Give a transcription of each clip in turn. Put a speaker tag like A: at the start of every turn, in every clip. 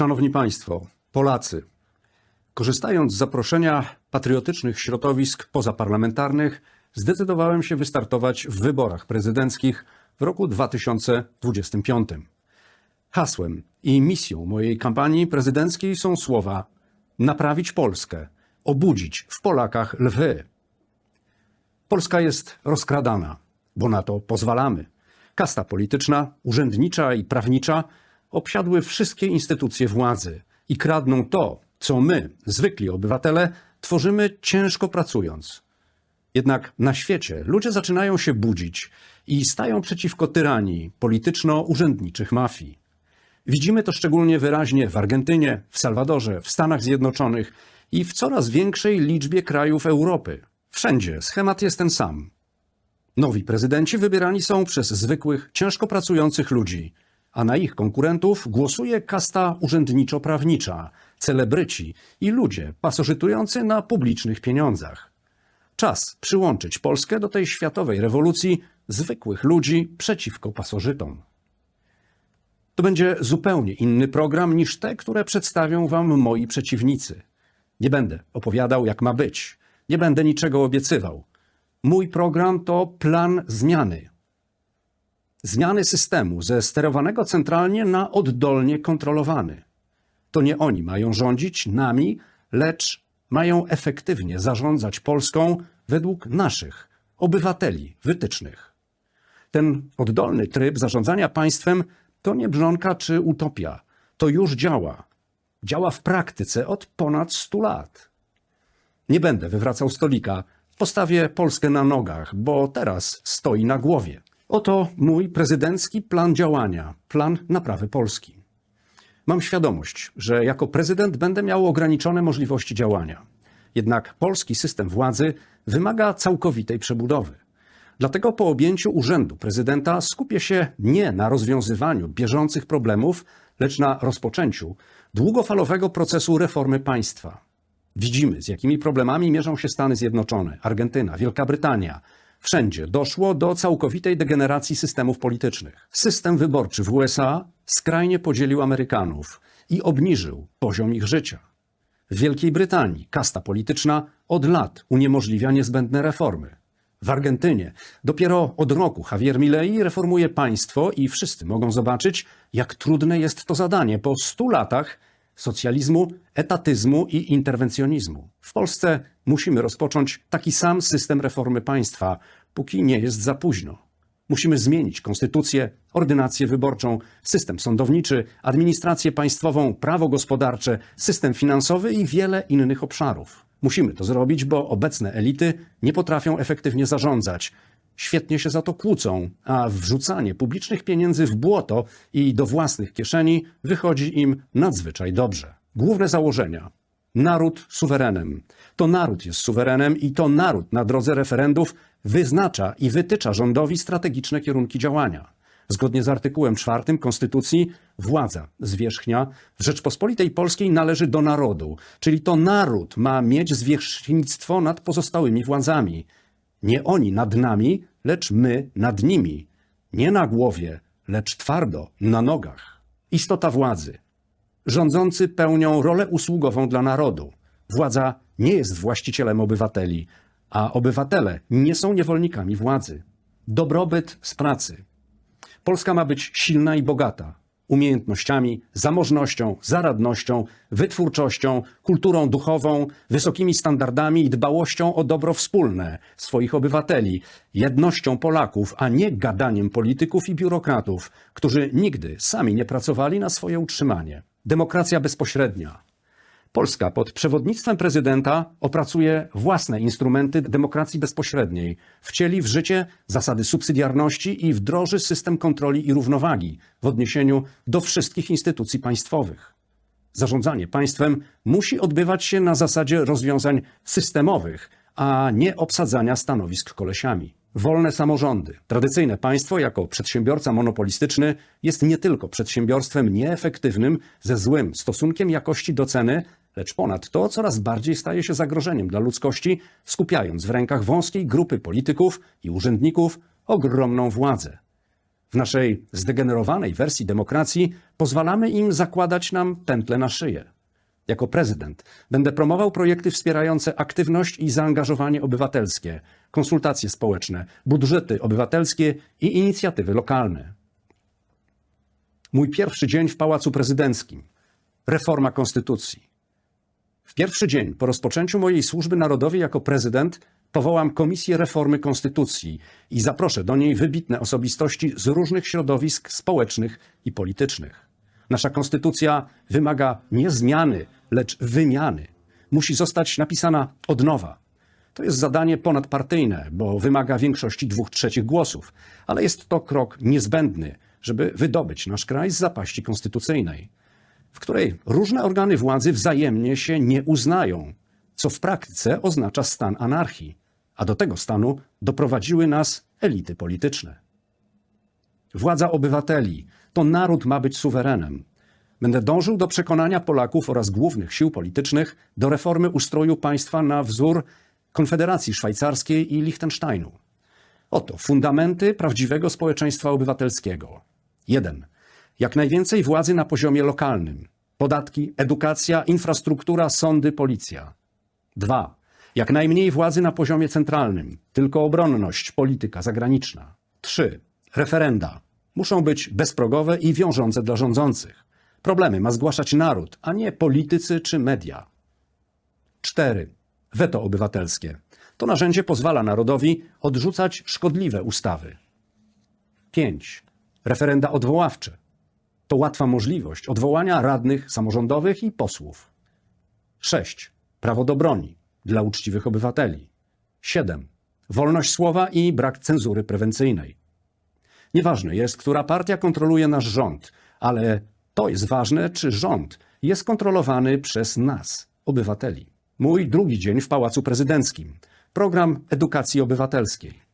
A: Szanowni Państwo, Polacy, korzystając z zaproszenia patriotycznych środowisk pozaparlamentarnych, zdecydowałem się wystartować w wyborach prezydenckich w roku 2025. Hasłem i misją mojej kampanii prezydenckiej są słowa: naprawić Polskę, obudzić w Polakach lwy. Polska jest rozkradana, bo na to pozwalamy. Kasta polityczna, urzędnicza i prawnicza obsiadły wszystkie instytucje władzy i kradną to, co my, zwykli obywatele, tworzymy ciężko pracując. Jednak na świecie ludzie zaczynają się budzić i stają przeciwko tyranii polityczno-urzędniczych mafii. Widzimy to szczególnie wyraźnie w Argentynie, w Salwadorze, w Stanach Zjednoczonych i w coraz większej liczbie krajów Europy. Wszędzie schemat jest ten sam. Nowi prezydenci wybierani są przez zwykłych, ciężko pracujących ludzi, a na ich konkurentów głosuje kasta urzędniczo-prawnicza, celebryci i ludzie pasożytujący na publicznych pieniądzach. Czas przyłączyć Polskę do tej światowej rewolucji zwykłych ludzi przeciwko pasożytom. To będzie zupełnie inny program niż te, które przedstawią wam moi przeciwnicy. Nie będę opowiadał, jak ma być. Nie będę niczego obiecywał. Mój program to plan zmiany. Zmiany systemu ze sterowanego centralnie na oddolnie kontrolowany. To nie oni mają rządzić nami, lecz mają efektywnie zarządzać Polską według naszych, obywateli, wytycznych. Ten oddolny tryb zarządzania państwem to nie brzonka czy utopia. To już działa. Działa w praktyce od ponad 100 lat. Nie będę wywracał stolika. Postawię Polskę na nogach, bo teraz stoi na głowie. Oto mój prezydencki plan działania, plan naprawy Polski. Mam świadomość, że jako prezydent będę miał ograniczone możliwości działania. Jednak polski system władzy wymaga całkowitej przebudowy. Dlatego po objęciu urzędu prezydenta skupię się nie na rozwiązywaniu bieżących problemów, lecz na rozpoczęciu długofalowego procesu reformy państwa. Widzimy, z jakimi problemami mierzą się Stany Zjednoczone, Argentyna, Wielka Brytania. Wszędzie doszło do całkowitej degeneracji systemów politycznych. System wyborczy w USA skrajnie podzielił Amerykanów i obniżył poziom ich życia. W Wielkiej Brytanii kasta polityczna od lat uniemożliwia niezbędne reformy. W Argentynie dopiero od roku Javier Milei reformuje państwo i wszyscy mogą zobaczyć, jak trudne jest to zadanie po stu latach socjalizmu, etatyzmu i interwencjonizmu. W Polsce musimy rozpocząć taki sam system reformy państwa, póki nie jest za późno. Musimy zmienić konstytucję, ordynację wyborczą, system sądowniczy, administrację państwową, prawo gospodarcze, system finansowy i wiele innych obszarów. Musimy to zrobić, bo obecne elity nie potrafią efektywnie zarządzać. Świetnie się za to kłócą, a wrzucanie publicznych pieniędzy w błoto i do własnych kieszeni wychodzi im nadzwyczaj dobrze. Główne założenia. Naród suwerenem. To naród jest suwerenem i to naród na drodze referendów wyznacza i wytycza rządowi strategiczne kierunki działania. Zgodnie z artykułem 4 Konstytucji władza zwierzchnia w Rzeczpospolitej Polskiej należy do narodu, czyli to naród ma mieć zwierzchnictwo nad pozostałymi władzami. Nie oni nad nami, lecz my nad nimi. Nie na głowie, lecz twardo, na nogach. Istota władzy. Rządzący pełnią rolę usługową dla narodu. Władza nie jest właścicielem obywateli, a obywatele nie są niewolnikami władzy. Dobrobyt z pracy. Polska ma być silna i bogata umiejętnościami, zamożnością, zaradnością, wytwórczością, kulturą duchową, wysokimi standardami i dbałością o dobro wspólne swoich obywateli, jednością Polaków, a nie gadaniem polityków i biurokratów, którzy nigdy sami nie pracowali na swoje utrzymanie. Demokracja bezpośrednia. Polska pod przewodnictwem prezydenta opracuje własne instrumenty demokracji bezpośredniej, wcieli w życie zasady subsydiarności i wdroży system kontroli i równowagi w odniesieniu do wszystkich instytucji państwowych. Zarządzanie państwem musi odbywać się na zasadzie rozwiązań systemowych, a nie obsadzania stanowisk kolesiami. Wolne samorządy. Tradycyjne państwo jako przedsiębiorca monopolistyczny jest nie tylko przedsiębiorstwem nieefektywnym ze złym stosunkiem jakości do ceny, lecz ponadto coraz bardziej staje się zagrożeniem dla ludzkości, skupiając w rękach wąskiej grupy polityków i urzędników ogromną władzę. W naszej zdegenerowanej wersji demokracji pozwalamy im zakładać nam pętle na szyję. Jako prezydent będę promował projekty wspierające aktywność i zaangażowanie obywatelskie, konsultacje społeczne, budżety obywatelskie i inicjatywy lokalne. Mój pierwszy dzień w Pałacu Prezydenckim. Reforma konstytucji. W pierwszy dzień po rozpoczęciu mojej służby narodowej jako prezydent powołam Komisję Reformy Konstytucji i zaproszę do niej wybitne osobistości z różnych środowisk społecznych i politycznych. Nasza konstytucja wymaga nie zmiany, lecz wymiany. Musi zostać napisana od nowa. To jest zadanie ponadpartyjne, bo wymaga większości dwóch trzecich głosów, ale jest to krok niezbędny, żeby wydobyć nasz kraj z zapaści konstytucyjnej, w której różne organy władzy wzajemnie się nie uznają, co w praktyce oznacza stan anarchii, a do tego stanu doprowadziły nas elity polityczne. Władza obywateli to naród ma być suwerenem. Będę dążył do przekonania Polaków oraz głównych sił politycznych do reformy ustroju państwa na wzór Konfederacji Szwajcarskiej i Liechtensteinu. Oto fundamenty prawdziwego społeczeństwa obywatelskiego. 1. Jak najwięcej władzy na poziomie lokalnym. Podatki, edukacja, infrastruktura, sądy, policja. 2. Jak najmniej władzy na poziomie centralnym. Tylko obronność, polityka zagraniczna. 3. Referenda. Muszą być bezprogowe i wiążące dla rządzących. Problemy ma zgłaszać naród, a nie politycy czy media. 4. Weto obywatelskie. To narzędzie pozwala narodowi odrzucać szkodliwe ustawy. 5. Referenda odwoławcze. To łatwa możliwość odwołania radnych samorządowych i posłów. 6. Prawo do broni dla uczciwych obywateli. 7. Wolność słowa i brak cenzury prewencyjnej. Nieważne jest, która partia kontroluje nasz rząd, ale to jest ważne, czy rząd jest kontrolowany przez nas, obywateli. Mój drugi dzień w Pałacu Prezydenckim. Program edukacji obywatelskiej.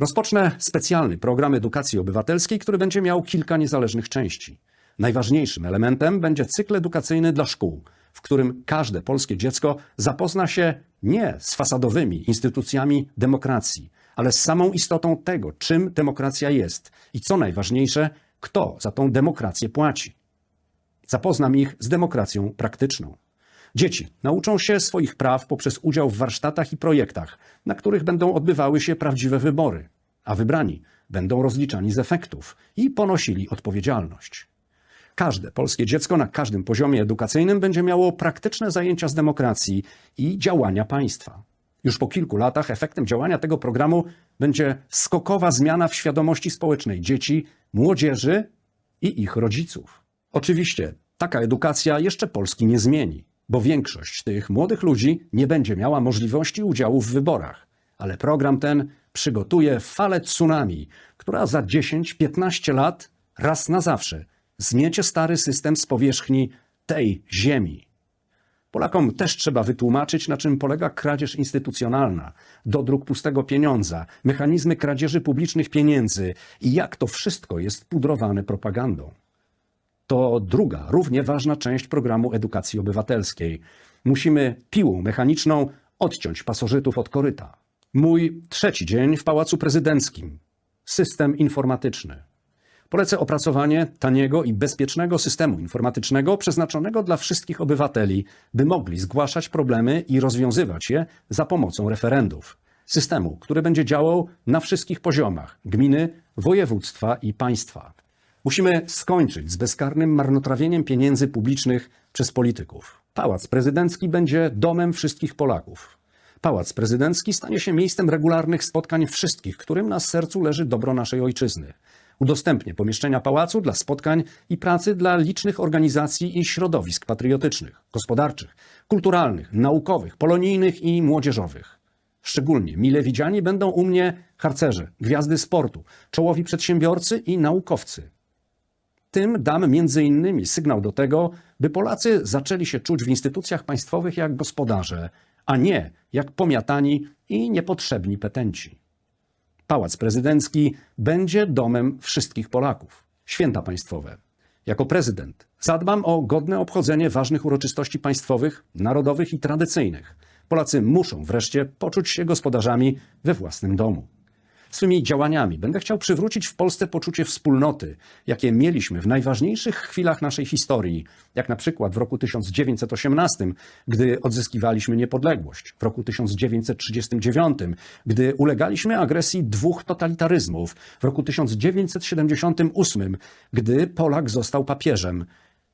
A: Rozpocznę specjalny program edukacji obywatelskiej, który będzie miał kilka niezależnych części. Najważniejszym elementem będzie cykl edukacyjny dla szkół, w którym każde polskie dziecko zapozna się nie z fasadowymi instytucjami demokracji, ale z samą istotą tego, czym demokracja jest i co najważniejsze, kto za tą demokrację płaci. Zapoznam ich z demokracją praktyczną. Dzieci nauczą się swoich praw poprzez udział w warsztatach i projektach, na których będą odbywały się prawdziwe wybory, a wybrani będą rozliczani z efektów i ponosili odpowiedzialność. Każde polskie dziecko na każdym poziomie edukacyjnym będzie miało praktyczne zajęcia z demokracji i działania państwa. Już po kilku latach efektem działania tego programu będzie skokowa zmiana w świadomości społecznej dzieci, młodzieży i ich rodziców. Oczywiście taka edukacja jeszcze Polski nie zmieni, bo większość tych młodych ludzi nie będzie miała możliwości udziału w wyborach. Ale program ten przygotuje falę tsunami, która za 10-15 lat raz na zawsze zmiecie stary system z powierzchni tej ziemi. Polakom też trzeba wytłumaczyć, na czym polega kradzież instytucjonalna, dodruk pustego pieniądza, mechanizmy kradzieży publicznych pieniędzy i jak to wszystko jest pudrowane propagandą. To druga, równie ważna część programu edukacji obywatelskiej. Musimy piłą mechaniczną odciąć pasożytów od koryta. Mój trzeci dzień w Pałacu Prezydenckim. System informatyczny. Polecę opracowanie taniego i bezpiecznego systemu informatycznego przeznaczonego dla wszystkich obywateli, by mogli zgłaszać problemy i rozwiązywać je za pomocą referendów. Systemu, który będzie działał na wszystkich poziomach gminy, województwa i państwa. Musimy skończyć z bezkarnym marnotrawieniem pieniędzy publicznych przez polityków. Pałac Prezydencki będzie domem wszystkich Polaków. Pałac Prezydencki stanie się miejscem regularnych spotkań wszystkich, którym na sercu leży dobro naszej ojczyzny. Udostępnię pomieszczenia pałacu dla spotkań i pracy dla licznych organizacji i środowisk patriotycznych, gospodarczych, kulturalnych, naukowych, polonijnych i młodzieżowych. Szczególnie mile widziani będą u mnie harcerze, gwiazdy sportu, czołowi przedsiębiorcy i naukowcy. Tym dam między innymi sygnał do tego, by Polacy zaczęli się czuć w instytucjach państwowych jak gospodarze, a nie jak pomiatani i niepotrzebni petenci. Pałac Prezydencki będzie domem wszystkich Polaków. Święta państwowe. Jako prezydent zadbam o godne obchodzenie ważnych uroczystości państwowych, narodowych i tradycyjnych. Polacy muszą wreszcie poczuć się gospodarzami we własnym domu. Swymi działaniami. Będę chciał przywrócić w Polsce poczucie wspólnoty, jakie mieliśmy w najważniejszych chwilach naszej historii, jak na przykład w roku 1918, gdy odzyskiwaliśmy niepodległość, w roku 1939, gdy ulegaliśmy agresji dwóch totalitaryzmów, w roku 1978, gdy Polak został papieżem,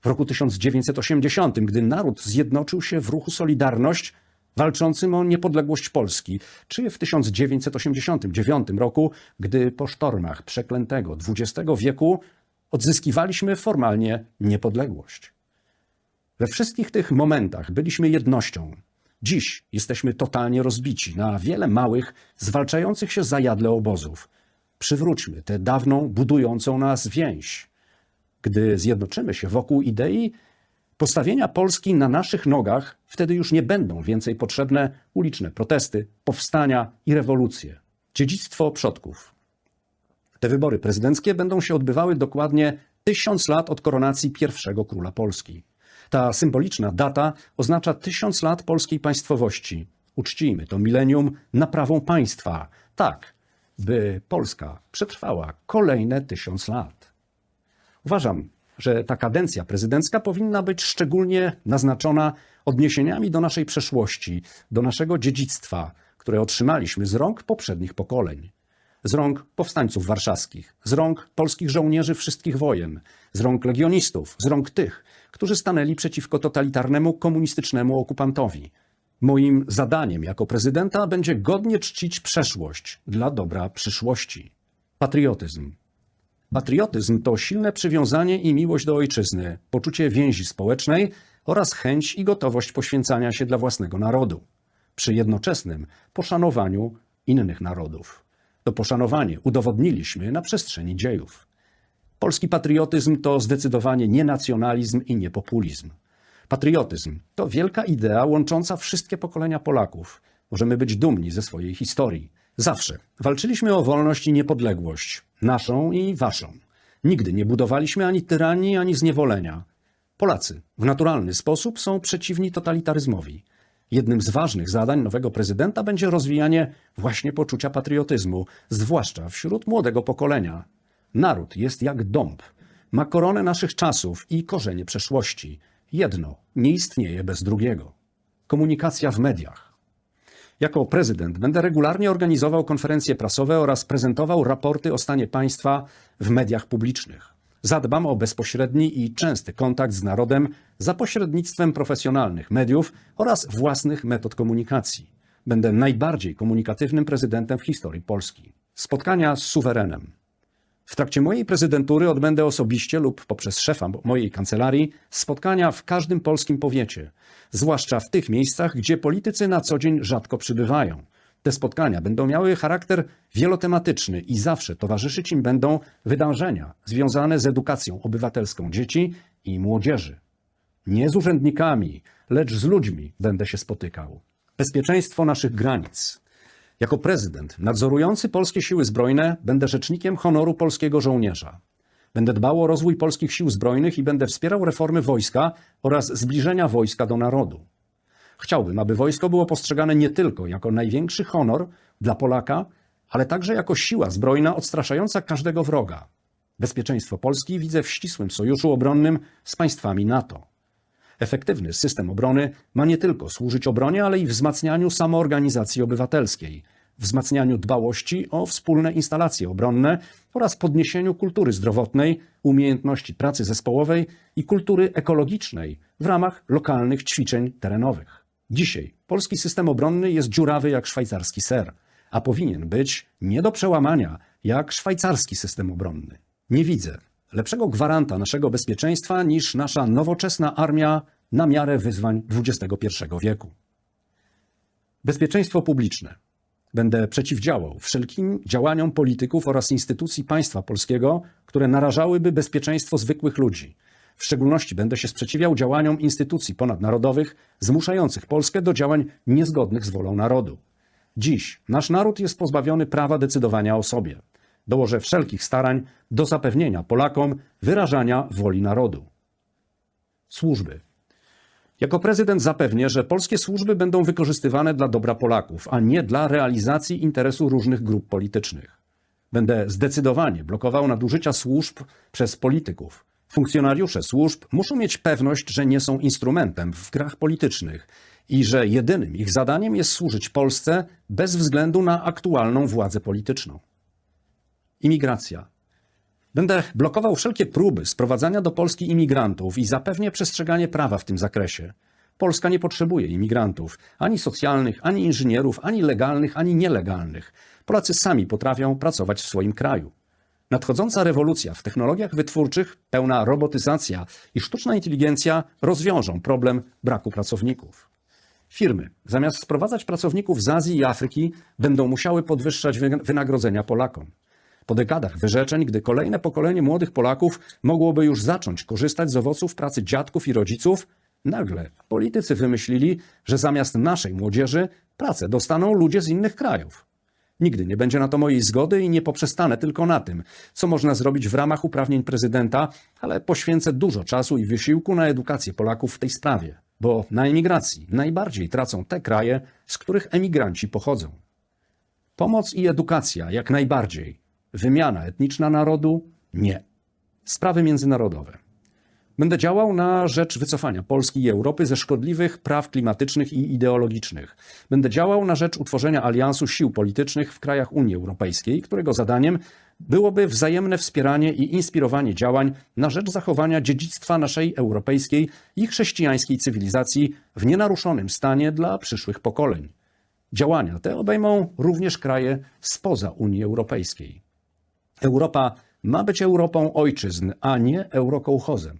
A: w roku 1980, gdy naród zjednoczył się w ruchu Solidarność walczącym o niepodległość Polski, czy w 1989 roku, gdy po sztormach przeklętego XX wieku odzyskiwaliśmy formalnie niepodległość. We wszystkich tych momentach byliśmy jednością. Dziś jesteśmy totalnie rozbici na wiele małych, zwalczających się zajadle obozów. Przywróćmy tę dawną, budującą nas więź. Gdy zjednoczymy się wokół idei postawienia Polski na naszych nogach, wtedy już nie będą więcej potrzebne uliczne protesty, powstania i rewolucje. Dziedzictwo przodków. Te wybory prezydenckie będą się odbywały dokładnie tysiąc lat od koronacji pierwszego króla Polski. Ta symboliczna data oznacza tysiąc lat polskiej państwowości. Uczcijmy to milenium naprawą państwa, tak, by Polska przetrwała kolejne tysiąc lat. Uważam, że ta kadencja prezydencka powinna być szczególnie naznaczona odniesieniami do naszej przeszłości, do naszego dziedzictwa, które otrzymaliśmy z rąk poprzednich pokoleń. Z rąk powstańców warszawskich, z rąk polskich żołnierzy wszystkich wojen, z rąk legionistów, z rąk tych, którzy stanęli przeciwko totalitarnemu komunistycznemu okupantowi. Moim zadaniem jako prezydenta będzie godnie czcić przeszłość dla dobra przyszłości. Patriotyzm. Patriotyzm to silne przywiązanie i miłość do ojczyzny, poczucie więzi społecznej oraz chęć i gotowość poświęcania się dla własnego narodu, przy jednoczesnym poszanowaniu innych narodów. To poszanowanie udowodniliśmy na przestrzeni dziejów. Polski patriotyzm to zdecydowanie nie nacjonalizm i nie populizm. Patriotyzm to wielka idea łącząca wszystkie pokolenia Polaków. Możemy być dumni ze swojej historii. Zawsze walczyliśmy o wolność i niepodległość, naszą i waszą. Nigdy nie budowaliśmy ani tyranii, ani zniewolenia. Polacy w naturalny sposób są przeciwni totalitaryzmowi. Jednym z ważnych zadań nowego prezydenta będzie rozwijanie właśnie poczucia patriotyzmu, zwłaszcza wśród młodego pokolenia. Naród jest jak dąb. Ma koronę naszych czasów i korzenie przeszłości. Jedno nie istnieje bez drugiego. Komunikacja w mediach. Jako prezydent będę regularnie organizował konferencje prasowe oraz prezentował raporty o stanie państwa w mediach publicznych. Zadbam o bezpośredni i częsty kontakt z narodem za pośrednictwem profesjonalnych mediów oraz własnych metod komunikacji. Będę najbardziej komunikatywnym prezydentem w historii Polski. Spotkania z suwerenem. W trakcie mojej prezydentury odbędę osobiście lub poprzez szefa mojej kancelarii spotkania w każdym polskim powiecie, zwłaszcza w tych miejscach, gdzie politycy na co dzień rzadko przybywają. Te spotkania będą miały charakter wielotematyczny i zawsze towarzyszyć im będą wydarzenia związane z edukacją obywatelską dzieci i młodzieży. Nie z urzędnikami, lecz z ludźmi będę się spotykał. Bezpieczeństwo naszych granic. Jako prezydent nadzorujący polskie siły zbrojne będę rzecznikiem honoru polskiego żołnierza. Będę dbał o rozwój polskich sił zbrojnych i będę wspierał reformy wojska oraz zbliżenia wojska do narodu. Chciałbym, aby wojsko było postrzegane nie tylko jako największy honor dla Polaka, ale także jako siła zbrojna odstraszająca każdego wroga. Bezpieczeństwo Polski widzę w ścisłym sojuszu obronnym z państwami NATO. Efektywny system obrony ma nie tylko służyć obronie, ale i wzmacnianiu samoorganizacji obywatelskiej, wzmacnianiu dbałości o wspólne instalacje obronne oraz podniesieniu kultury zdrowotnej, umiejętności pracy zespołowej i kultury ekologicznej w ramach lokalnych ćwiczeń terenowych. Dzisiaj polski system obronny jest dziurawy jak szwajcarski ser, a powinien być nie do przełamania jak szwajcarski system obronny. Nie widzę lepszego gwaranta naszego bezpieczeństwa niż nasza nowoczesna armia na miarę wyzwań XXI wieku. Bezpieczeństwo publiczne. Będę przeciwdziałał wszelkim działaniom polityków oraz instytucji państwa polskiego, które narażałyby bezpieczeństwo zwykłych ludzi. W szczególności będę się sprzeciwiał działaniom instytucji ponadnarodowych zmuszających Polskę do działań niezgodnych z wolą narodu. Dziś nasz naród jest pozbawiony prawa decydowania o sobie. Dołożę wszelkich starań do zapewnienia Polakom wyrażania woli narodu. Służby. Jako prezydent zapewnię, że polskie służby będą wykorzystywane dla dobra Polaków, a nie dla realizacji interesu różnych grup politycznych. Będę zdecydowanie blokował nadużycia służb przez polityków. Funkcjonariusze służb muszą mieć pewność, że nie są instrumentem w grach politycznych i że jedynym ich zadaniem jest służyć Polsce bez względu na aktualną władzę polityczną. Imigracja. Będę blokował wszelkie próby sprowadzania do Polski imigrantów i zapewnię przestrzeganie prawa w tym zakresie. Polska nie potrzebuje imigrantów, ani socjalnych, ani inżynierów, ani legalnych, ani nielegalnych. Polacy sami potrafią pracować w swoim kraju. Nadchodząca rewolucja w technologiach wytwórczych, pełna robotyzacja i sztuczna inteligencja rozwiążą problem braku pracowników. Firmy, zamiast sprowadzać pracowników z Azji i Afryki, będą musiały podwyższać wy- wynagrodzenia Polakom. Po dekadach wyrzeczeń, gdy kolejne pokolenie młodych Polaków mogłoby już zacząć korzystać z owoców pracy dziadków i rodziców, nagle politycy wymyślili, że zamiast naszej młodzieży pracę dostaną ludzie z innych krajów. Nigdy nie będzie na to mojej zgody i nie poprzestanę tylko na tym, co można zrobić w ramach uprawnień prezydenta, ale poświęcę dużo czasu i wysiłku na edukację Polaków w tej sprawie, bo na emigracji najbardziej tracą te kraje, z których emigranci pochodzą. Pomoc i edukacja jak najbardziej. Wymiana etniczna narodu nie. Sprawy międzynarodowe. Będę działał na rzecz wycofania Polski i Europy ze szkodliwych praw klimatycznych i ideologicznych. Będę działał na rzecz utworzenia aliansu sił politycznych w krajach Unii Europejskiej, którego zadaniem byłoby wzajemne wspieranie i inspirowanie działań na rzecz zachowania dziedzictwa naszej europejskiej i chrześcijańskiej cywilizacji w nienaruszonym stanie dla przyszłych pokoleń. Działania te obejmą również kraje spoza Unii Europejskiej. Europa ma być Europą ojczyzn, a nie eurokołchozem.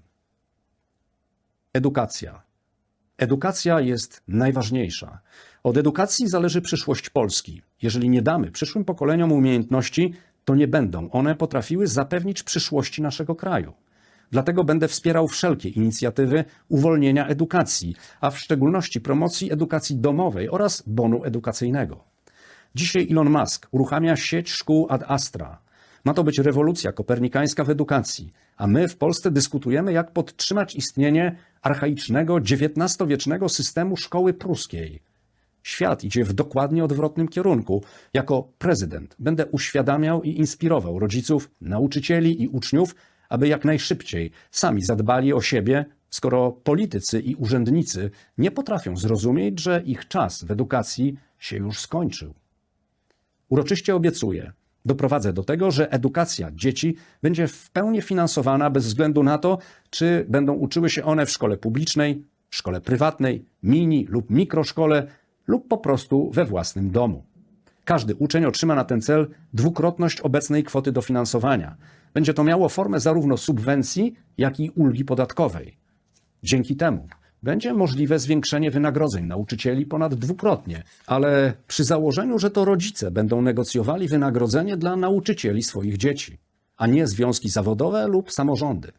A: Edukacja. Edukacja jest najważniejsza. Od edukacji zależy przyszłość Polski. Jeżeli nie damy przyszłym pokoleniom umiejętności, to nie będą one potrafiły zapewnić przyszłości naszego kraju. Dlatego będę wspierał wszelkie inicjatywy uwolnienia edukacji, a w szczególności promocji edukacji domowej oraz bonu edukacyjnego. Dzisiaj Elon Musk uruchamia sieć szkół Ad Astra. Ma to być rewolucja kopernikańska w edukacji, a my w Polsce dyskutujemy, jak podtrzymać istnienie archaicznego, XIX-wiecznego systemu szkoły pruskiej. Świat idzie w dokładnie odwrotnym kierunku. Jako prezydent będę uświadamiał i inspirował rodziców, nauczycieli i uczniów, aby jak najszybciej sami zadbali o siebie, skoro politycy i urzędnicy nie potrafią zrozumieć, że ich czas w edukacji się już skończył. Uroczyście obiecuję, doprowadzę do tego, że edukacja dzieci będzie w pełni finansowana bez względu na to, czy będą uczyły się one w szkole publicznej, szkole prywatnej, mini lub mikroszkole lub po prostu we własnym domu. Każdy uczeń otrzyma na ten cel dwukrotność obecnej kwoty dofinansowania. Będzie to miało formę zarówno subwencji, jak i ulgi podatkowej. Dzięki temu będzie możliwe zwiększenie wynagrodzeń nauczycieli ponad dwukrotnie, ale przy założeniu, że to rodzice będą negocjowali wynagrodzenie dla nauczycieli swoich dzieci, a nie związki zawodowe lub samorządy.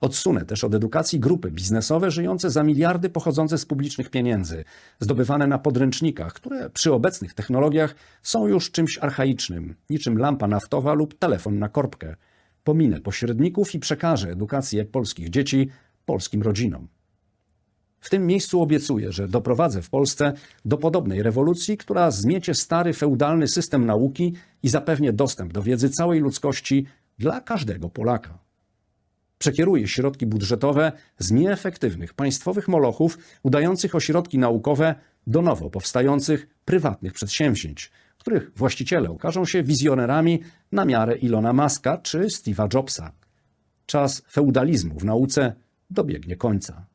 A: Odsunę też od edukacji grupy biznesowe żyjące za miliardy pochodzące z publicznych pieniędzy, zdobywane na podręcznikach, które przy obecnych technologiach są już czymś archaicznym, niczym lampa naftowa lub telefon na korbkę. Pominę pośredników i przekażę edukację polskich dzieci polskim rodzinom. W tym miejscu obiecuję, że doprowadzę w Polsce do podobnej rewolucji, która zmiecie stary feudalny system nauki i zapewnię dostęp do wiedzy całej ludzkości dla każdego Polaka. Przekieruję środki budżetowe z nieefektywnych państwowych molochów udających ośrodki naukowe do nowo powstających prywatnych przedsięwzięć, których właściciele okażą się wizjonerami na miarę Ilona Maska czy Steve'a Jobsa. Czas feudalizmu w nauce dobiegnie końca.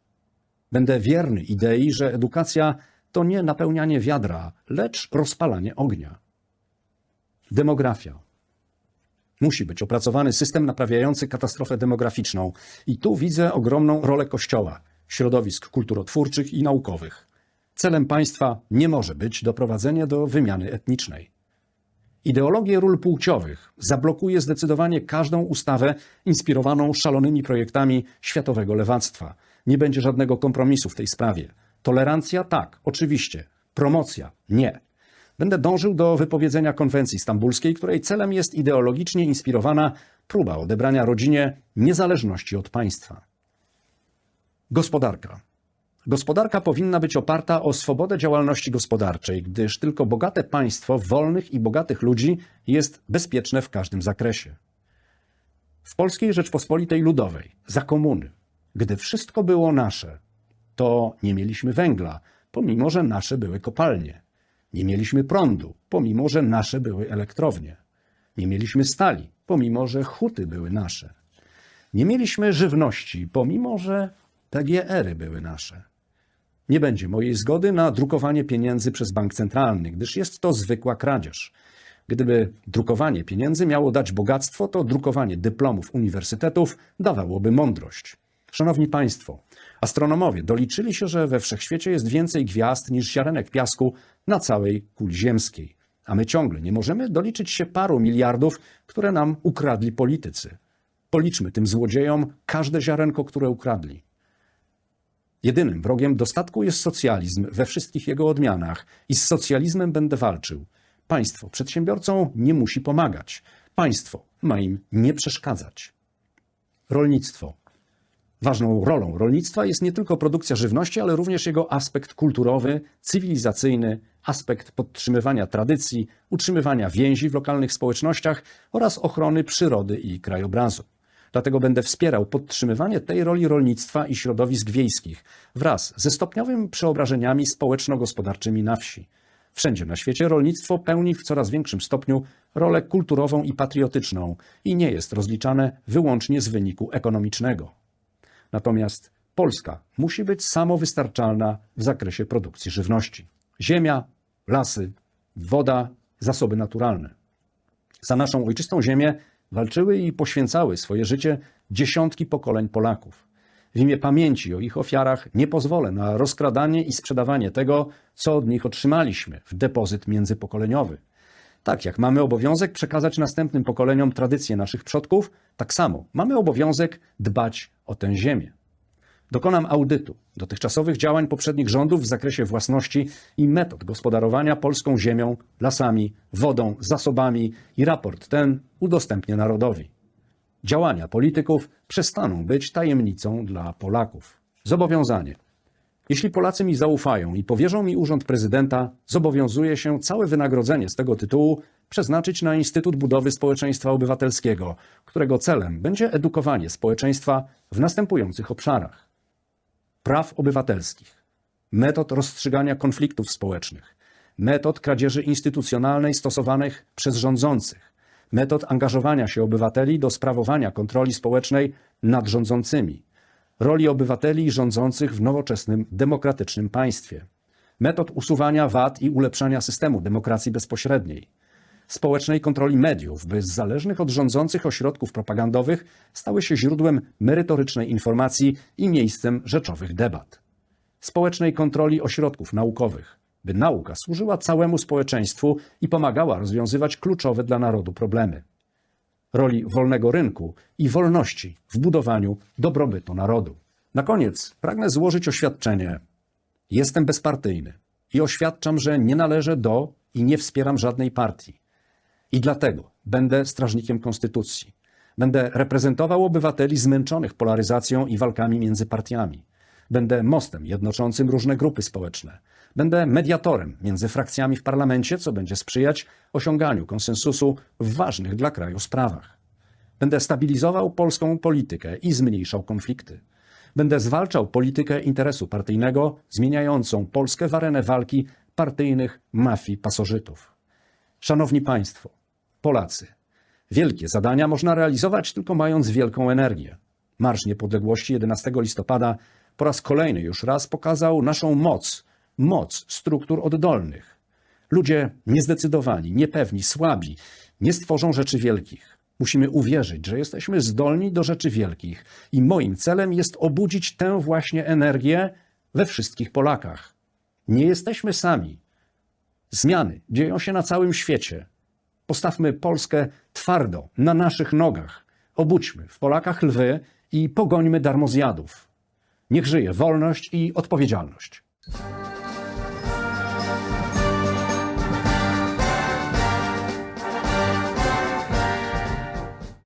A: Będę wierny idei, że edukacja to nie napełnianie wiadra, lecz rozpalanie ognia. Demografia. Musi być opracowany system naprawiający katastrofę demograficzną. I tu widzę ogromną rolę Kościoła, środowisk kulturotwórczych i naukowych. Celem państwa nie może być doprowadzenie do wymiany etnicznej. Ideologię ról płciowych zablokuje zdecydowanie każdą ustawę inspirowaną szalonymi projektami światowego lewactwa. Nie będzie żadnego kompromisu w tej sprawie. Tolerancja tak, oczywiście. Promocja nie. Będę dążył do wypowiedzenia konwencji stambulskiej, której celem jest ideologicznie inspirowana próba odebrania rodzinie niezależności od państwa. Gospodarka. Gospodarka powinna być oparta o swobodę działalności gospodarczej, gdyż tylko bogate państwo wolnych i bogatych ludzi jest bezpieczne w każdym zakresie. W Polskiej Rzeczpospolitej Ludowej, za komuny, gdy wszystko było nasze, to nie mieliśmy węgla, pomimo że nasze były kopalnie. Nie mieliśmy prądu, pomimo że nasze były elektrownie. Nie mieliśmy stali, pomimo że huty były nasze. Nie mieliśmy żywności, pomimo że PGR-y były nasze. Nie będzie mojej zgody na drukowanie pieniędzy przez bank centralny, gdyż jest to zwykła kradzież. Gdyby drukowanie pieniędzy miało dać bogactwo, to drukowanie dyplomów uniwersytetów dawałoby mądrość. Szanowni Państwo, astronomowie doliczyli się, że we wszechświecie jest więcej gwiazd niż ziarenek piasku na całej kuli ziemskiej. A my ciągle nie możemy doliczyć się paru miliardów, które nam ukradli politycy. Policzmy tym złodziejom każde ziarenko, które ukradli. Jedynym wrogiem dostatku jest socjalizm we wszystkich jego odmianach i z socjalizmem będę walczył. Państwo przedsiębiorcom nie musi pomagać. Państwo ma im nie przeszkadzać. Rolnictwo. Ważną rolą rolnictwa jest nie tylko produkcja żywności, ale również jego aspekt kulturowy, cywilizacyjny, aspekt podtrzymywania tradycji, utrzymywania więzi w lokalnych społecznościach oraz ochrony przyrody i krajobrazu. Dlatego będę wspierał podtrzymywanie tej roli rolnictwa i środowisk wiejskich wraz ze stopniowymi przeobrażeniami społeczno-gospodarczymi na wsi. Wszędzie na świecie rolnictwo pełni w coraz większym stopniu rolę kulturową i patriotyczną i nie jest rozliczane wyłącznie z wyniku ekonomicznego. Natomiast Polska musi być samowystarczalna w zakresie produkcji żywności. Ziemia, lasy, woda, zasoby naturalne. Za naszą ojczystą ziemię walczyły i poświęcały swoje życie dziesiątki pokoleń Polaków. W imię pamięci o ich ofiarach nie pozwolę na rozkradanie i sprzedawanie tego, co od nich otrzymaliśmy w depozyt międzypokoleniowy. Tak jak mamy obowiązek przekazać następnym pokoleniom tradycje naszych przodków, tak samo mamy obowiązek dbać o tę ziemię. Dokonam audytu dotychczasowych działań poprzednich rządów w zakresie własności i metod gospodarowania polską ziemią, lasami, wodą, zasobami i raport ten udostępnię narodowi. Działania polityków przestaną być tajemnicą dla Polaków. Zobowiązanie. Jeśli Polacy mi zaufają i powierzą mi urząd prezydenta, zobowiązuję się całe wynagrodzenie z tego tytułu przeznaczyć na Instytut Budowy Społeczeństwa Obywatelskiego, którego celem będzie edukowanie społeczeństwa w następujących obszarach: praw obywatelskich, metod rozstrzygania konfliktów społecznych, metod kradzieży instytucjonalnej stosowanych przez rządzących, metod angażowania się obywateli do sprawowania kontroli społecznej nad rządzącymi, roli obywateli rządzących w nowoczesnym, demokratycznym państwie, metod usuwania wad i ulepszania systemu demokracji bezpośredniej, społecznej kontroli mediów, by z zależnych od rządzących ośrodków propagandowych stały się źródłem merytorycznej informacji i miejscem rzeczowych debat, społecznej kontroli ośrodków naukowych, by nauka służyła całemu społeczeństwu i pomagała rozwiązywać kluczowe dla narodu problemy roli wolnego rynku i wolności w budowaniu dobrobytu narodu. Na koniec pragnę złożyć oświadczenie. Jestem bezpartyjny i oświadczam, że nie należę do i nie wspieram żadnej partii. I dlatego będę strażnikiem konstytucji. Będę reprezentował obywateli zmęczonych polaryzacją i walkami między partiami. Będę mostem jednoczącym różne grupy społeczne. Będę mediatorem między frakcjami w parlamencie, co będzie sprzyjać osiąganiu konsensusu w ważnych dla kraju sprawach. Będę stabilizował polską politykę i zmniejszał konflikty. Będę zwalczał politykę interesu partyjnego, zmieniającą Polskę w arenę walki partyjnych mafii pasożytów. Szanowni Państwo, Polacy, wielkie zadania można realizować tylko mając wielką energię. Marsz Niepodległości 11 listopada po raz kolejny już raz pokazał naszą moc, moc struktur oddolnych. Ludzie niezdecydowani, niepewni, słabi nie stworzą rzeczy wielkich. Musimy uwierzyć, że jesteśmy zdolni do rzeczy wielkich i moim celem jest obudzić tę właśnie energię we wszystkich Polakach. Nie jesteśmy sami. Zmiany dzieją się na całym świecie. Postawmy Polskę twardo, na naszych nogach. Obudźmy w Polakach lwy i pogońmy darmozjadów. Niech żyje wolność i odpowiedzialność.